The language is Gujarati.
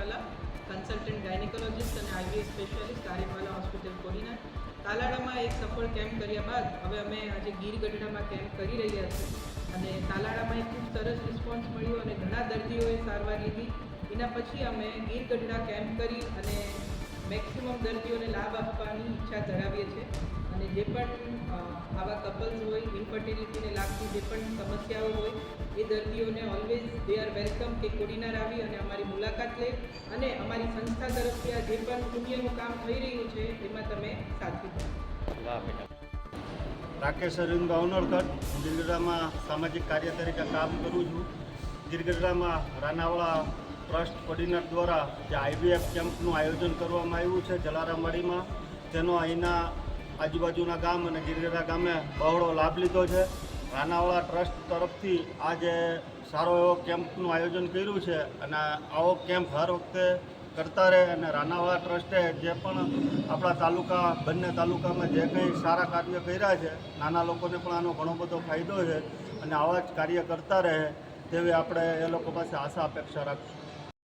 કન્સલ્ટન્ટ ગાયનેકોલોજિસ્ટ અને આઈવીએસ સ્પેશિયાલિસ્ટ કાર્યમાલા હોસ્પિટલ કોડીના તાલાળામાં એક સફળ કેમ્પ કર્યા બાદ હવે અમે આજે ગીર ગઢડામાં કેમ્પ કરી રહ્યા છીએ. અને તાલાળામાં એક ખૂબ સરસ રિસ્પોન્સ મળ્યો અને ઘણા દર્દીઓએ સારવાર લીધી. એના પછી અમે ગીર ગઢડા કેમ્પ કરી અને મેક્સિમમ દર્દીઓને લાભ આપવાની ઈચ્છા ધરાવીએ છીએ. અને જે પણ આવા કપલ્સ હોય ઇન્ફર્ટિલિટીને લાગતી જે પણ સમસ્યાઓ હોય એ દર્દીઓને ઓલવેઝ દે આર વેલકમ કે કોડીનાર આવી અને અમારી મુલાકાત લે અને અમારી સંસ્થા તરફથી આ જે પણ પુણ્યનું કામ થઈ રહ્યું છે એમાં તમે સાથી બનો. બેટા. રાકેશ અરવિંદ ભાવનરકર ગિરગડામાં સામાજિક કાર્ય તરીકે કામ કરું છું. ગિરગડામાં રાનાવાળા ટ્રસ્ટ કોર્ડિનેટર દ્વારા જે આઈવીએફ કેમ્પનું આયોજન કરવામાં આવ્યું છે જલારામવાડીમાં તેનો અહીંના આજુબાજુના ગામ અને ગિરગડા ગામે બહોળો લાભ લીધો છે. રાનાવાળા ટ્રસ્ટ તરફથી આ જે સારો એવો કેમ્પનું આયોજન કર્યું છે અને આવો કેમ્પ હર વખતે કરતા રહે અને રાનાવાળા ટ્રસ્ટે જે પણ આપણા તાલુકા, બંને તાલુકામાં જે કંઈ સારા કાર્ય કર્યા છે, નાના લોકોને પણ આનો ઘણો બધો ફાયદો છે અને આવા જ કાર્ય કરતા રહે તેવી આપણે એ લોકો પાસે આશા અપેક્ષા રાખીશું.